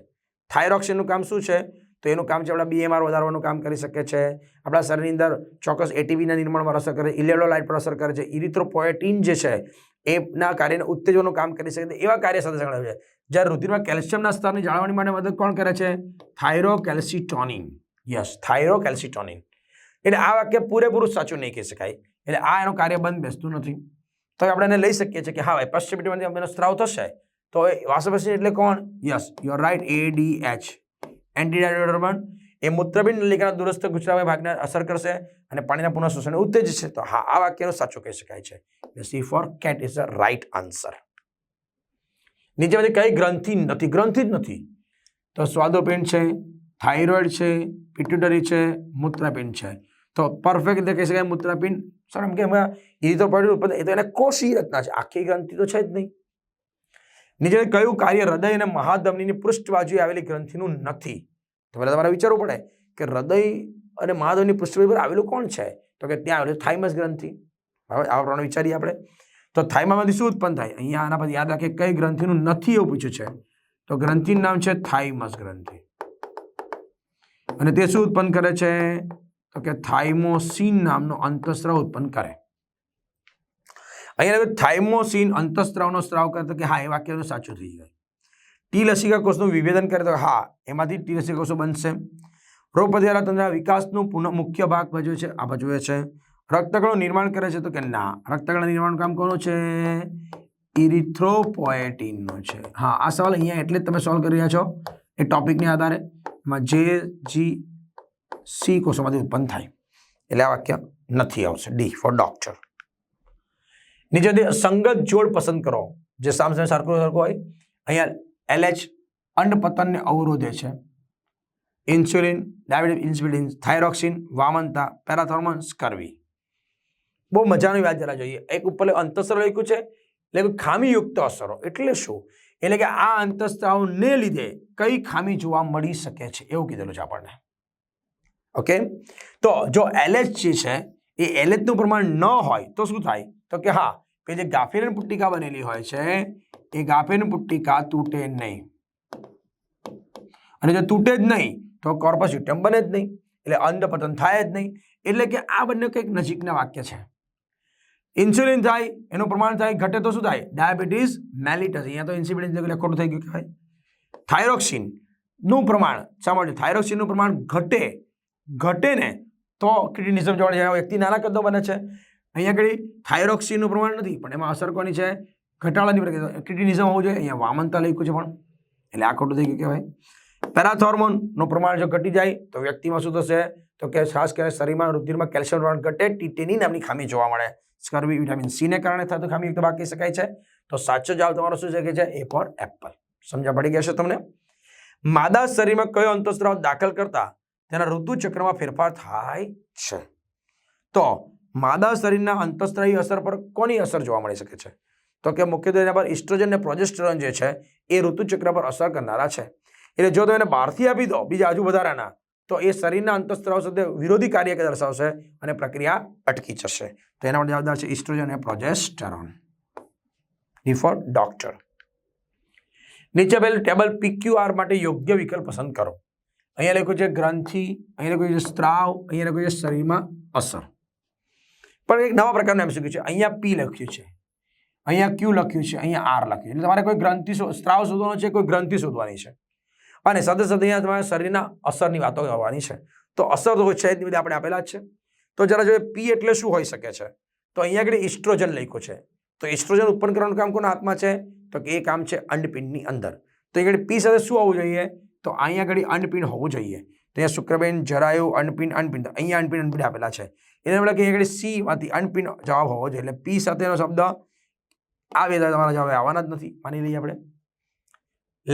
થાઇરોક્સિનનું કામ શું છે? તો એનું કામ છે આપણા બીએમઆર વધારવાનું કામ કરી શકે છે. આપણા શરીરની અંદર ચોક્કસ એટીવીના નિર્માણમાં અસર કરે, ઇલેક્ટ્રોલાઇટ પર અસર કરે છે, ઇરિથ્રોપોએટીન જે છે, એના કાર્યને ઉત્તેજવાનું કામ કરી શકે એવા કાર્ય સાથે જણાવે છે. જ્યારે રુધિરમાં કેલ્શિયમના સ્તરને જાળવણી માટે મદદ કોણ કરે છે? થાઇરોકેલ્સિટોનિન. Yes, thyrocalcitonin. એટલે આ વાક્ય પૂરેપૂરું સાચું નહીં કહી શકાય. એટલે આ એનું કાર્ય બંધ બેસતું નથી. તો આપણે એને લઈ શકીએ છીએ કે હા, ભાઈ પશ્ચિમીમાંથી સ્ત્રાવ થશે. તો હવે વાસોપ્રેસિન એટલે કોણ? Yes you right A D H antidiuretic hormone એ મૂત્રપિંડ નલિકાના દુરસ્ત ગુચરામય ભાગને અસર કરશે અને પાણીના પુનઃ શોષણને ઉત્તેજશે તો હા, આ વાક્યનો સાચો કહી શકાય છે. C for cat is a right answer નીચેમાંથી કઈ ગ્રંથિ નથી? ગ્રંથિ જ નથી. તો સ્વાદોપિંડ છે, થાઇરોઇડ છે પિટ્યુટરી છે, મૂત્રપિંડ છે. તો પરફેક્ટ રીતે કહી શકાય મૂત્રપિંડ. સર એમ કે એ તો પડ્યું, પણ એ તો એને કોષી રચના છે. આખી ગ્રંથિ તો છે જ નહીં. નીચે કયું કાર્ય હૃદય અને મહાધમનીની પૃષ્ઠ બાજુએ આવેલી ગ્રંથિનું નથી. તો પહેલાં તમારે વિચારવું પડે કે હૃદય અને મહાધમની પૃષ્ઠ પર આવેલું કોણ છે? તો કે ત્યાં આવેલું થાઇમસ ગ્રંથિ. હવે આ પ્રમાણે વિચારીએ આપણે. તો થાઇમામાંથી શું ઉત્પન્ન થાય? અહીંયા આના પછી યાદ રાખીએ, કઈ ગ્રંથિનું નથી એવું પૂછ્યું છે? તો ગ્રંથિનું નામ છે થાઇમસ ગ્રંથિ. અને તે શું ઉત્પન્ન કરે છે? તો કે થાઇમોસિન નામનો અંતસ્ત્ર ઉત્પન્ન કરે. અહીંયા થાઇમોસિન અંતસ્ત્રાવનો સ્ત્રાવ કરે તો કે હા, એ વાક્ય સાચું થઈ જાય ટી લસિકા કોષનું વિભેદન કરે તો હા, એમાંથી ટી લસિકા કોષો બનશે. રોગ પ્રતિકારક તંત્રના વિકાસનું પુનઃ મુખ્ય ભાગ ભજવે છે, આ ભજવે છે. રક્તકણનું નિર્માણ કરે છે તો કે ના, રક્તકણના નિર્માણ કામ કોનું છે? ઇરિથ્રોપોએટીનનો છે. હા, આ સવાલ અહીંયા એટલે જ તમે સોલ્વ કરી રહ્યા છો એ ટોપિકને આધારે. એમાં જે, જી, સી કોષોમાંથી ઉત્પન્ન થાય. એટલે આ વાક્ય નથી આવશે. ડી, ફોર ડોક્ટર નીચેથી સંગત જોડ પસંદ કરો. જે સામસામે સરખું સરખું હોય, અહીંયા એલએચ અંડપતનને અવરોધે છે. ઇન્સ્યુલિન, ડાયાબિટીસ, ઇન્સ્યુલિન, થાઇરોક્સિન, વામનતા પેરાથોર્મોન કરવી. બહુ મજાનું યાદ જરા જોઈએ. એક ઉપર અંતસ્ત્ર લખ્યું છે, એટલે ખામીયુક્ત અસરો. એટલે શું? એટલે કે આ અંતસ્ત્રાવને લીધે કઈ ખામી જોવા મળી શકે છે? એવું કીધેલું છે આપણને. ઓકે? તો જો એલએચ જે છે એ એલએચનું પ્રમાણ ન હોય તો શું થાય? તો કે હા, કે જે ગાફેરન પુટ્ટિકા બનેલી હોય છે, એ ગાફેરન પુટ્ટિકા તૂટે નહીં. અને જો તૂટે જ નહીં, તો કોર્પસ્યુટમ બને જ નહીં, એટલે અંધપતન થાય જ નહીં. એટલે કે આ બંને કંઈક નજીકના વાક્ય છે. ઇન્સ્યુલિન થાય, એનું પ્રમાણ થાય, ઘટે તો શું થાય? ડાયાબિટીસ મેલિટસ અહીંયા તો ઇન્સ્યુલિન ખોટું થઈ ગયું કહેવાય. થાઇરોક્સિનનું પ્રમાણ, શા માટે? થાઇરોક્સિનનું પ્રમાણ ઘટે ઘટે ને તો ક્રિટિનિઝમ જોવા જાય વ્યક્તિ નાના કદનો બને છે. અહીંયા આગળ થાઇરોક્સિનનું પ્રમાણ નથી, પણ એમાં અસર કોની છે? ઘટાડાની પ્રક્રિયા. ક્રિટિનિઝમ હોવું જોઈએ. અહીંયા વામનતા લખ્યું છે પણ. એટલે આ ખોટું થઈ ગયું કહેવાય. પેરાથોર્મોનનું પ્રમાણ જો ઘટી જાય, તો વ્યક્તિમાં શું થશે? તો કે ખાસ કરીને શરીરમાં, રુધિરમાં કેલ્શિયમ પ્રમાણ ઘટે, ટીટેની નામની ખામી જોવા મળે. સ્કર્વી વિટામિન સીને કારણે થતું ખામી યુક્ત બાકી શકાય છે. તો સાચો જવાબ તમારો શું છે કે છે? એ ફોર એપલ સમજા પડી ગયા છે તમને? માદા શરીરમાં કયો અંતસ્ત્રાવ દાખલ કરતા તેના ઋતુચક્રમાં ફેરફાર થાય છે. તો માદા શરીરના અંતસ્ત્રાવી અસર પર કોની અસર જોવા મળી શકે છે? તો કે મુખ્યત્વે એના પર ઇસ્ટ્રોજન અને પ્રોજેસ્ટ્રોન જે છે, એ ઋતુચક્ર પર અસર કરનારા છે. એટલે જો તમે એને બહારથી આપી દો, બીજા આજુ વધારાના તો એ શરીરના અંતસ્ત્રાવ સાથે વિરોધી કાર્ય દર્શાવશે અને પ્રક્રિયા અટકી જશે. તો એના માટે જવાબદાર છે ઇસ્ટ્રોજન અને પ્રોજેસ્ટરોન. ફોર ડોક્ટર નીચે પહેલું ટેબલ પીક્યુઆર માટે યોગ્ય વિકલ્પ પસંદ કરો. અહીંયા લખ્યું છે ગ્રંથિ અહીંયા લખ્યું છે સ્ત્રાવ અહીંયા લખ્યું છે શરીરમાં અસર. પણ એક નવા પ્રકારનું એમ શીખ્યું છે. અહીંયા પી લખ્યું છે. અહીંયા ક્યુ લખ્યું છે. અહીંયા આર લખ્યું એટલે તમારે કોઈ ગ્રંથિ સ્ત્રાવ શોધવાનો છે કોઈ ગ્રંથિ શોધવાની છે. અને સાથે સાથે અહીંયા તમારે શરીરના અસરની વાતો કરવાની છે. તો અસર તો છે નહીં, બધા આપણે આપેલા જ છે. તો જરા જોઈએ પી એટલે શું હોઈ શકે છે? તો અહીંયા આગળ ઇસ્ટ્રોજન લખ્યું છે. તો ઇસ્ટ્રોજન ઉત્પન્ન કરવાનું કામ કોના હાથમાં છે? તો કે એ કામ છે અંડપિંડની અંદર. તો અહીંયા પી સાથે શું હોવું જોઈએ? તો અહીંયા આગળ અંડપિંડ હોવું જોઈએ. તો અહીંયા શુક્રબેન, જરાયુ અનપિન અંડપિંડ અહીંયા અનપિન અંડપિંડ આપેલા છે. એને મતલબ અહીંયા આગળ સી માંથી અંડપિંડ જવાબ હોવો જોઈએ. એટલે પી સાથેનો શબ્દ આવે તમારા જવાબ આવવાના જ નથી. માની લઈએ આપણે.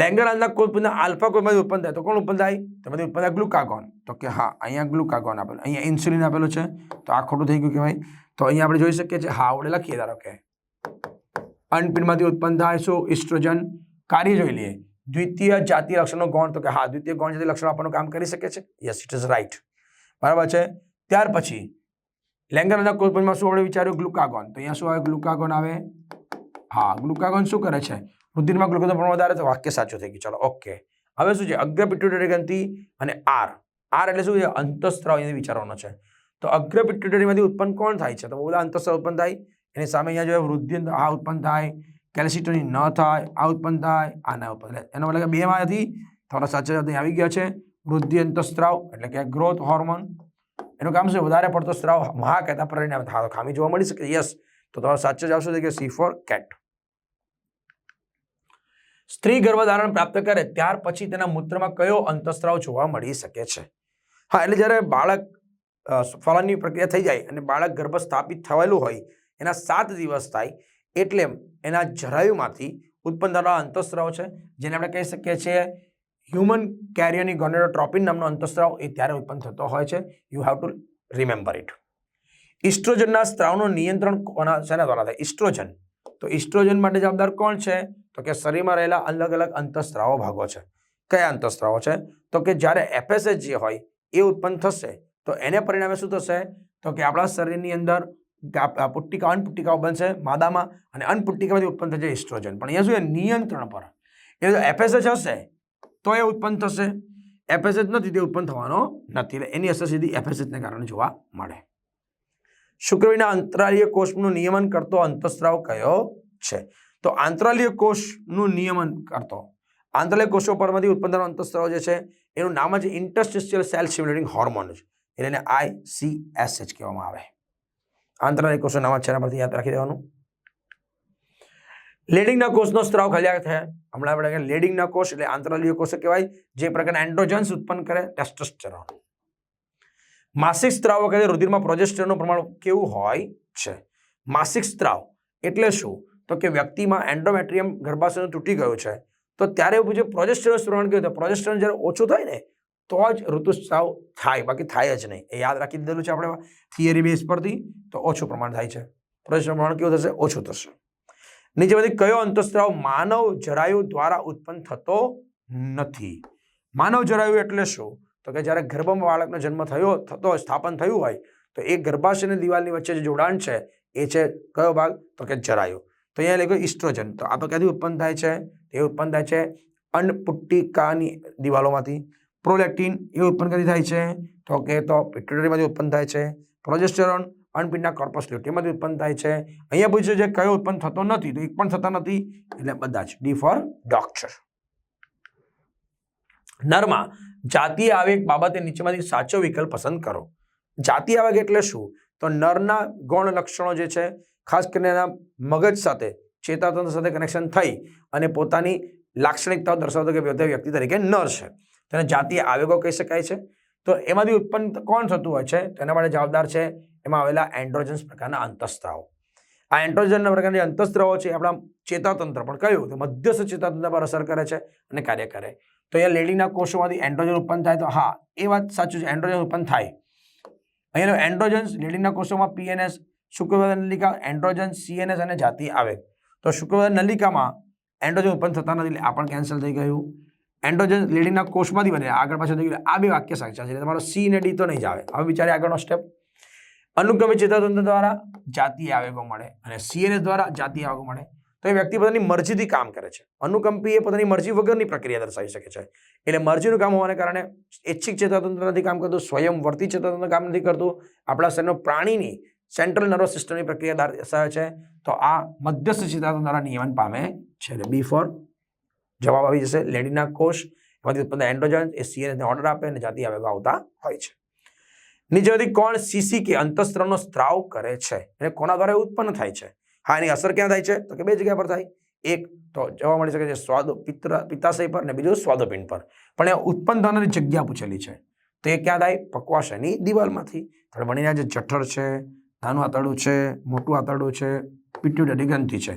લેંગરાજના કોષના આલ્ફા કોઈમાંથી ઉત્પન્ન થાય તો કોણ ઉત્પન્ન થાય? તેમાંથી ઉત્પન્ન થાય ગ્લુકાગોન. તો કે હા, અહીંયા ગ્લુકાગોન આપેલું. અહીંયા ઇન્સ્યુલિન આપેલું છે. તો આ ખોટું થઈ ગયું કહેવાય. તો અહીંયા આપણે જોઈ શકીએ છીએ, હા આપણે લખીએ ધારો કે. અનપિંડમાંથી ઉત્પન્ન થાય શું? ઇસ્ટ્રોજન. કાર્ય જોઈ લઈએ. દ્વિતીય જાતિ લક્ષણનો ગૌણ તો કે હા, દ્વિતીય ગૌણ જાતિ લક્ષણ આપવાનું કામ કરી શકે છે? યસ ઇટ ઇઝ રાઈટ બરાબર છે? ત્યાર પછી લેંગરના કોષમાં શું આપણે વિચાર્યું? ગ્લુકાગોન. તો અહીંયા શું આવે? ગ્લુકાગોન આવે? હા, ગ્લુકાગોન શું કરે છે? રુધિરમાં ગ્લુકોઝનું પ્રમાણ વધારે તો વાક્ય સાચું થઈ ગયું. ચાલો ઓકે હવે શું છે? અગ્ર પિટ્યુટરી ગ્રંથિ અને આર આર એટલે શું છે? અંતસ્ત્રાવ અહીંયાથી વિચારવાનો છે. તો અગ્ર પિટ્યુટરીમાંથી ઉત્પન્ન કોણ થાય છે? તો બહુ બધા અંતસ્ત્રાવ ઉત્પન્ન થાય. એની સામે અહીંયા જો વૃદ્ધિ, આ ઉત્પન્ન થાય. કેલ્સિટોની ન થાય આ ઉત્પન્ન થાય આ ના ઉત્પન્ન થાય એનો મતલબ કે બેમાંથી થોડા સાચા અહીં આવી ગયા છે. વૃદ્ધિ અંતસ્ત્રાવ એટલે કે ગ્રોથ હોર્મોન એનું કામ શું વધારે પડતો સ્ત્રાવ મહા કહેતા પરિણામે હા ખામી જોવા મળી શકે. યસ તો તમારો સાચો જવાબ શું છે? કે સી ફોર કેટ સ્ત્રી ગર્ભધારણ પ્રાપ્ત કરે ત્યાર પછી તેના મૂત્રમાં કયો અંતસ્ત્રાવ જોવા મળી શકે છે? હા, એટલે જ્યારે બાળક ફળનની પ્રક્રિયા થઈ જાય અને બાળક ગર્ભ સ્થાપિત થયેલું હોય, એના સાત દિવસ થાય, એટલે એના જરાયુમાંથી ઉત્પન્ન થનારા અંતઃસ્ત્રાવ છે, જેને આપણે કહી શકીએ છીએ હ્યુમન કેરિયરની ગોનેડોટ્રોપિન નામનો અંતસ્ત્રાવ, એ ત્યારે ઉત્પન્ન થતો હોય છે. You have to remember it ઇસ્ટ્રોજનના સ્ત્રાવનું નિયંત્રણ કોના, શેના દ્વારા થાય? ઇસ્ટ્રોજન. તો ઇસ્ટ્રોજન માટે જવાબદાર કોણ છે? તો કે શરીરમાં રહેલા અલગ અલગ અંતઃસ્ત્રાવો ભાગો છે. કયા અંતઃસ્ત્રાવો છે? તો કે જ્યારે એફએસએચ જે હોય, એ ઉત્પન્ન થશે, તો એને પરિણામે શું થશે? તો કે આપણા શરીરની અંદર પુટ્ટિકા અનપુટ્ટિકાઓ બનશે માદામાં અને અનપુટ્ટિકામાંથી ઉત્પન્ન થશે ઇસ્ટ્રોજન. પણ અહીંયા શું એ નિયંત્રણ પર. એ જો એફએસએચ હશે, તો એ ઉત્પન્ન થશે. એફએસએચ નથી, તે ઉત્પન્ન થવાનો નથી. એટલે એની અસર સીધી એફએસએચને કારણે જોવા મળે. શુક્રવીના અંતરાલીય કોષનું નિયમન કરતો અંતસ્ત્રાવ કયો છે? તો આંતરાલીય કોષનું નિયમન કરતો. આંતરાલીય કોષો પરમાંથી ઉત્પન્ન થવાનો અંતઃસ્ત્રાવ જે છે, એનું નામ જ ઇન્ટરસ્ટિશિયલ સેલ સ્ટિમ્યુલેટિંગ હોર્મોન છે. એટલે આઈસીએસએચ કહેવામાં આવે. આંતરિક કોષો નવા જ એના પરથી યાદ રાખી દેવાનું. લેડિંગના કોષનો સ્ત્રાવ ખલ્યા થયા. હમણાં આપણે લેડિંગના કોષ એટલે આંતરાલીય કોષ કહેવાય, જે પ્રકારના એન્ડ્રોજન્સ ઉત્પન્ન કરે ટેસ્ટોસ્ટેરોન માસિક સ્ત્રાવ વખતે રુધિરમાં પ્રોજેસ્ટેરોનનું પ્રમાણ કેવું હોય છે? માસિક સ્ત્રાવ એટલે શું? તો કે વ્યક્તિમાં એન્ડોમેટ્રિયમ ગર્ભાશયનું તૂટી ગયું છે. તો ત્યારે પૂછ્યું પ્રોજેસ્ટેરોન પ્રમાણ કેવું થાય? પ્રોજેસ્ટેરોન જ્યારે ઓછું થાય ને તો જ ઋતુસ્રાવ થાય. બાકી થાય જ નહીં. એ યાદ રાખી દીધેલું છે આપણે થિયરી બેઝ પરથી તો ઓછું પ્રમાણ થાય છે. પ્રશ્ન પ્રમાણ કેવું થશે? ઓછું થશે. નીચેમાંથી કયો અંતઃસ્ત્રાવ માનવ જરાયુ દ્વારા ઉત્પન્ન થતો નથી? માનવ જરાયુ એટલે શું? તો કે જ્યારે ગર્ભમાં બાળકનો જન્મ થયો, થતો સ્થાપન થયું હોય, તો એ ગર્ભાશયની દિવાલની વચ્ચે જે જોડાણ છે, એ છે કયો ભાગ? તો કે જરાયુ. તો અહીંયા લખ્યું ઇસ્ટ્રોજન. તો આ તો ક્યાંથી ઉત્પન્ન થાય છે? એ ઉત્પન્ન થાય છે અન્નપુટ્ટિકાની દિવાલોમાંથી. પ્રોલેક્ટિન એ ઉત્પન્ન કરી થાય છે. તો કે તો પિટ્યુટરીમાંથી ઉત્પન્ન થાય છે. પ્રોજેસ્ટેરોન અનપિંડના કોર્પસ લ્યુટીમાંથી ઉત્પન્ન થાય છે. અહીંયા પૂછ્યું છે કયો ઉત્પન્ન થતો નથી, તો એક પણ થતા નથી. એટલે બધા જ. ડી ફોર ડોક્ટર નરમાં, જાતિ આવેગ બાબતે નીચેમાંથી સાચો વિકલ્પ પસંદ કરો. જાતિ આવેગ એટલે શું? તો નરના ગૌણ લક્ષણો જે છે, ખાસ કરીને એના મગજ સાથે, ચેતાતંત્ર સાથે કનેક્શન થઈ અને પોતાની લાક્ષણિકતાઓ દર્શાવતો કે વ્યક્તિ તરીકે નર છે. તેને જાતીય આવેગો કહી શકાય છે. તો એમાંથી ઉત્પન્ન કોણ થતું હોય છે? તેના માટે જવાબદાર છે એમાં આવેલા એન્ડ્રોજન્સ પ્રકારના અંતસ્ત્રાવો. આ એન્ડ્રોજનના પ્રકારના અંતસ્ત્રાવો છે આપણા ચેતાતંત્ર પણ કયું તો મધ્યસ્થ ચેતાતંત્ર પર અસર કરે છે અને કાર્ય કરે. તો અહીંયા લેડીના કોષોમાંથી એન્ડ્રોજન ઉત્પન્ન થાય તો હા, એ વાત સાચું છે એન્ડ્રોજન ઉત્પન્ન થાય. અહીંયાનો એન્ડ્રોજન્સ લેડીના કોષોમાં પીએનએસ શુક્રવાદ નલિકા એન્ડ્રોજન સીએનએસ અને જાતિ આવે. તો શુક્રવાદ નલિકામાં એન્ડ્રોજન ઉત્પન્ન થતા નથી એટલે આ પણ કેન્સલ થઈ ગયું. એન્ડ્રોજન લેડીના કોષમાંથી બને આગળ પાછળ થઈ ગયું. આ બે વાક્ય સાચા છે. તમારો સી ને ડી તો નહીં જ આવે. હવે વિચારે આગળનો સ્ટેપ અનુક્રમિત ચેતાતંત્ર દ્વારા જાતીય આવેગો મળે અને સીએનએસ દ્વારા જાતીય આવેગો મળે. તો એ વ્યક્તિ પોતાની મરજીથી કામ કરે છે. અનુકંપી એ પોતાની મરજી વગરની પ્રક્રિયા દર્શાવી શકે છે. એટલે મરજીનું કામ હોવાને કારણે ઐચ્છિક ચેતાતંત્ર નથી કામ કરતું સ્વયંવર્તી ચેતાતંત્ર કામ નથી કરતું. આપણા શરીરનો પ્રાણીની સેન્ટ્રલ નર્વસ સિસ્ટમની પ્રક્રિયા દર્શાવે છે. તો આ મધ્યસ્થ ચેતાતંત્ર નિયમન પામે છે. બી ફોર જવાબ આવી જશે. લેડીના કોષ, એમાંથી ઉત્પન્ન એન્ડ્રોજન એ સીએનએસને ઓર્ડર આપે અને જાતિ આવેગો આવતા હોય છે. નીચેમાંથી કોણ સીસી કે અંતસ્ત્રનો સ્ત્રાવ કરે છે? અને કોના દ્વારા ઉત્પન્ન થાય છે? હા, એની અસર ક્યાં થાય છે? તો કે બે જગ્યા પર થાય. એક તો જોવા મળી શકે છે સ્વાદ, પિત્ર, પિત્તાશય પર અને બીજું સ્વાદુપિંડ પર. પણ એ ઉત્પન્ન થનારી જગ્યા પૂછેલી છે. તો એ ક્યાં થાય? પકવાશયની દિવાલમાંથી. ભણીને જે જઠર છે, નાનું આંતરડું છે, મોટું આંતરડું છે પિટ્યુટરી ગ્રંથિ છે.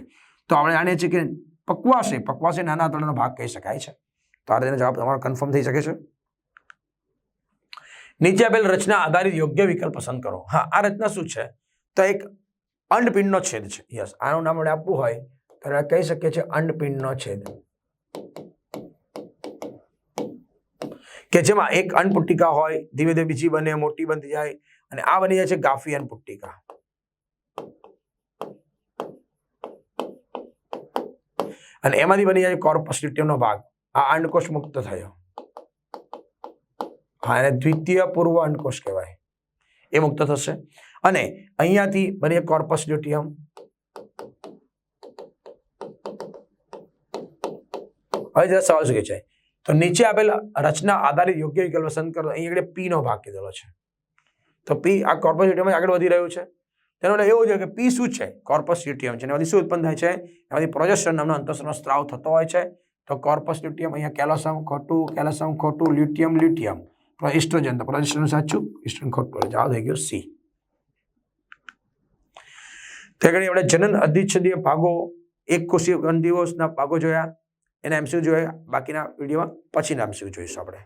તો આપણે જાણીએ છીએ કે પક્વાશય પકવાશે નાના આંતરડાનો ભાગ કહી શકાય છે. તો આ તેનો જવાબ તમારો કન્ફર્મ થઈ શકે છે. નીચે આપેલ રચના આધારિત યોગ્ય વિકલ્પ પસંદ કરો. હા, આ રચના શું છે? તો એક અંડપિંડનો છેદ છે. યસ, આનું નામ આપણે આપવું હોય તો કહી શકીએ છીએ અંડપિંડનો છેદ. કે જેમાં એક અન્નપુટ્ટિકા હોય, ધીમે ધીમે બીજી બને, મોટી બનતી જાય, અને આ બની જાય છે ગાફી અન્નપુટ્ટિકા અને એમાંથી બની જાય કોર્પસ લ્યુટિયમનો ભાગ. આ અંડકોષ મુક્ત થયો. હા, એને દ્વિતીય પૂર્વ અંડકોષ કહેવાય. એ મુક્ત થશે. અને અહીંયાથી બની કોર્પસ ડ્યુટિયમ હવે જરા સવાલ શું છે તો નીચે આપેલ રચના આધારિત યોગ્ય વિકલ્પ પસંદ કરો અહીં આગળ પી નો ભાગ કીધેલો છે. તો પી આ કોર્પસ ડ્યુટિયમ આગળ વધી રહ્યું છે. તેનો એટલે એવું છે કે પી શું છે? કોર્પસ લ્યુટિયમ છે. એમાંથી શું ઉત્પન્ન થાય છે? એમાંથી પ્રોજેસ્ટર નામનો અંતસ્ત્રનો સ્ત્રાવ થતો હોય છે. તો કોર્પસ લ્યુટિયમ અહીંયા કેલોસમ, ખોટું કેલોસમ, ખોટું લ્યુટિયમ લ્યુટિયમ ઇસ્ટ્રોજન તો પ્રોજેસ્ટ્રોન સાચું ઇસ્ટ્રોજન ખોટું. જવાબ થઈ ગયો સી. તે ઘડી આપણે જનન અધિચ્છદીય ભાગો, એક કોષીય ગ્રંથિઓના ભાગો જોયા. એના એમસીયુ જોયા? બાકીના વિડીયોમાં પછીના એમસીયુ જોઈશું આપણે.